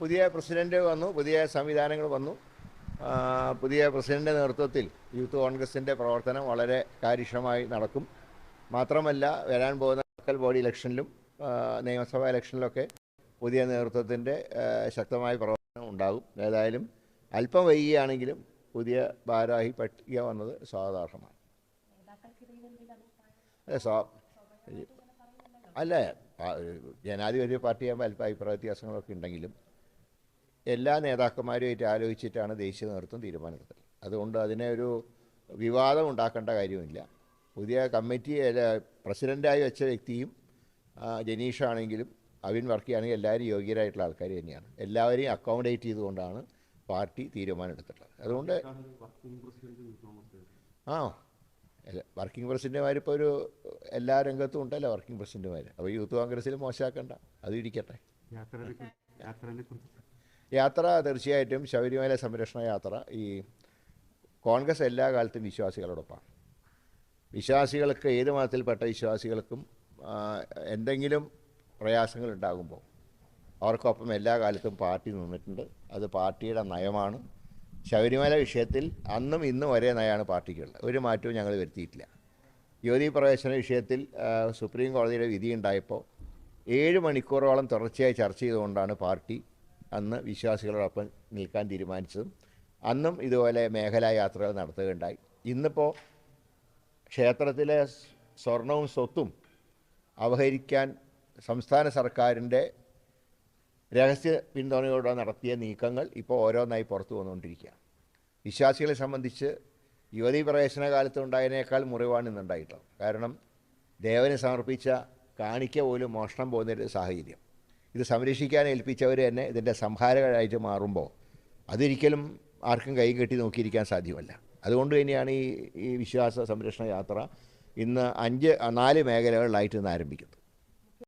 പുതിയ പ്രസിഡന്റ് വന്നു പുതിയ സംവിധാനങ്ങൾ വന്നു. പുതിയ പ്രസിഡന്റ് നേതൃത്വത്തിൽ യൂത്ത് കോൺഗ്രസിന്റെ പ്രവർത്തനം വളരെ കാര്യക്ഷമമായി നടക്കും. മാത്രമല്ല വരാൻ പോകുന്ന ലോക്കൽ ബോഡി ഇലക്ഷനിലും നിയമസഭാ ഇലക്ഷനിലൊക്കെ പുതിയ നേതൃത്വത്തിന്റെ ശക്തമായ പ്രവർത്തനം ഉണ്ടാകും. ഏതായാലും അല്പം വൈകിയാണെങ്കിലും പുതിയ ഭാരവാഹി പട്ടിക വന്നത് സ്വാഗതാർഹമാണ് അതെ സ്വാ അല്ല ജനാധിപത്യ പാർട്ടിയാകുമ്പോൾ അല്പം അഭിപ്രായ വ്യത്യാസങ്ങളൊക്കെ ഉണ്ടെങ്കിലും എല്ലാ നേതാക്കന്മാരും നേതാക്കന്മാരുമായിട്ട് ആലോചിച്ചിട്ടാണ് ദേശീയ നേതൃത്വം തീരുമാനമെടുത്തത് അതുകൊണ്ട് അതിനെ ഒരു വിവാദം ഉണ്ടാക്കേണ്ട കാര്യമില്ല. പുതിയ കമ്മിറ്റി പ്രസിഡന്റായി വെച്ച വ്യക്തിയും ജനീഷാണെങ്കിലും അവിൻ വർക്കിയാണെങ്കിലും എല്ലാവരും യോഗ്യരായിട്ടുള്ള ആൾക്കാർ തന്നെയാണ്. എല്ലാവരെയും അക്കോമഡേറ്റ് ചെയ്തുകൊണ്ടാണ് പാർട്ടി തീരുമാനമെടുത്തിട്ടുള്ളത്. അതുകൊണ്ട് ആ വർക്കിംഗ് പ്രസിഡന്റുമാരിപ്പോൾ ഒരു എല്ലാ രംഗത്തും ഉണ്ടല്ലോ വർക്കിംഗ് പ്രസിഡന്റുമാർ അപ്പോൾ യൂത്ത് കോൺഗ്രസ്സിൽ മോശമാക്കണ്ട. അത് ഇരിക്കട്ടെ. യാത്ര തീർച്ചയായിട്ടും ശബരിമല സംരക്ഷണ യാത്ര ഈ കോൺഗ്രസ് എല്ലാ കാലത്തും വിശ്വാസികളോടൊപ്പമാണ് വിശ്വാസികൾക്ക് ഏത് മതത്തിൽപ്പെട്ട വിശ്വാസികൾക്കും എന്തെങ്കിലും പ്രയാസങ്ങൾ ഉണ്ടാകുമ്പോൾ അവർക്കൊപ്പം എല്ലാ കാലത്തും പാർട്ടി നിന്നിട്ടുണ്ട്. അത് പാർട്ടിയുടെ നയമാണ്. ശബരിമല വിഷയത്തിൽ അന്നും ഇന്നും ഒരേ നയമാണ് പാർട്ടിക്കുള്ളത്. ഒരു മാറ്റവും ഞങ്ങൾ വരുത്തിയിട്ടില്ല. യുവതി പ്രവേശന വിഷയത്തിൽ സുപ്രീം കോടതിയുടെ വിധി ഉണ്ടായപ്പോൾ ഏഴ് മണിക്കൂറോളം തുടർച്ചയായി ചർച്ച ചെയ്തുകൊണ്ടാണ് പാർട്ടി അന്ന് വിശ്വാസികളോടൊപ്പം നിൽക്കാൻ തീരുമാനിച്ചതും അന്നും ഇതുപോലെ മേഖലാ യാത്രകൾ നടത്തുകയുണ്ടായി. ഇന്നിപ്പോൾ ക്ഷേത്രത്തിലെ സ്വർണവും സ്വത്തും അപഹരിക്കാൻ സംസ്ഥാന സർക്കാരിന്റെ രഹസ്യ പിന്തുണയോടെ നടത്തിയ നീക്കങ്ങൾ ഇപ്പോൾ ഓരോന്നായി പുറത്തു വന്നുകൊണ്ടിരിക്കുകയാണ്. വിശ്വാസികളെ സംബന്ധിച്ച് യുവതീ പ്രവേശന കാലത്ത് ഉണ്ടായതിനേക്കാൾ മുറിവാണ് ഇന്നുണ്ടായിട്ടുള്ളത്. കാരണം ദേവന് സമർപ്പിച്ച കാണിക്ക പോലും മോഷണം പോകുന്നൊരു സാഹചര്യം. ഇത് സംരക്ഷിക്കാൻ ഏൽപ്പിച്ചവർ തന്നെ ഇതിന്റെ സംഹാരകരായിട്ട് മാറുമ്പോൾ അതൊരിക്കലും ആർക്കും കൈ കെട്ടി നോക്കിയിരിക്കാൻ സാധ്യമല്ല. അതുകൊണ്ട് തന്നെയാണ് ഈ ഈ വിശ്വാസ സംരക്ഷണ യാത്ര ഇന്ന് അഞ്ച് നാല് മേഖലകളിലായിട്ട് ഇന്ന് ആരംഭിക്കുന്നത്.